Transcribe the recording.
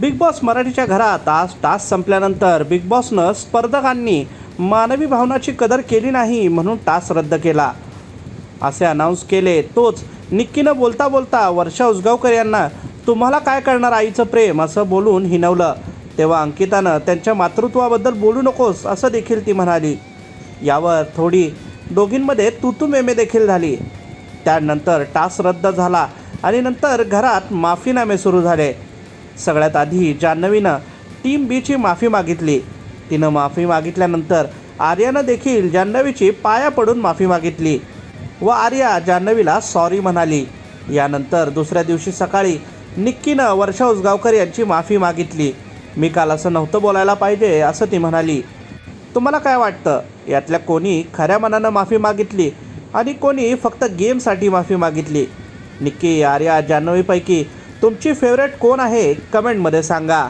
Big boss मराठीच्या घरात आज टास्क संपल्यानंतर बिग बॉसनं स्पर्धकांनी मानवी भावनाची कदर केली नाही म्हणून टास्क रद्द केला. असे अनाऊन्स केले तोच निक्कीनं बोलता बोलता वर्षा उसगावकर यांना तुम्हाला काय करणार आईचं प्रेम? असं बोलून हिनवलं तेव्हा अंकितानं त्यांच्या मातृत्वाबद्दल बोलू नकोस असं देखील ती म्हणाली. यावर थोडी दोघींमध्ये तुतू मेमे देखील झाली. त्यानंतर टास्क रद्द झाला आणि नंतर घरात माफीनामे सुरू झाले. सगळ्यात आधी जान्हवीनं टीम बीची माफी मागितली. तिनं माफी मागितल्यानंतर आर्यानं देखील जान्हवीची पाया पडून माफी मागितली व आर्या जान्हवीला सॉरी म्हणाली. यानंतर दुसऱ्या दिवशी सकाळी निक्कीनं वर्षा उसगावकर यांची माफी मागितली. मी काल असं नव्हतं बोलायला पाहिजे असं ती म्हणाली. तुम्हाला काय वाटतं? यातल्या कोणी खऱ्या मनानं माफी मागितली आणि कोणी फक्त गेमसाठी माफी मागितली? निक्की आर्या जान्हवीपैकी तुमची फेवरेट कोण आहे? कमेंटमध्ये सांगा.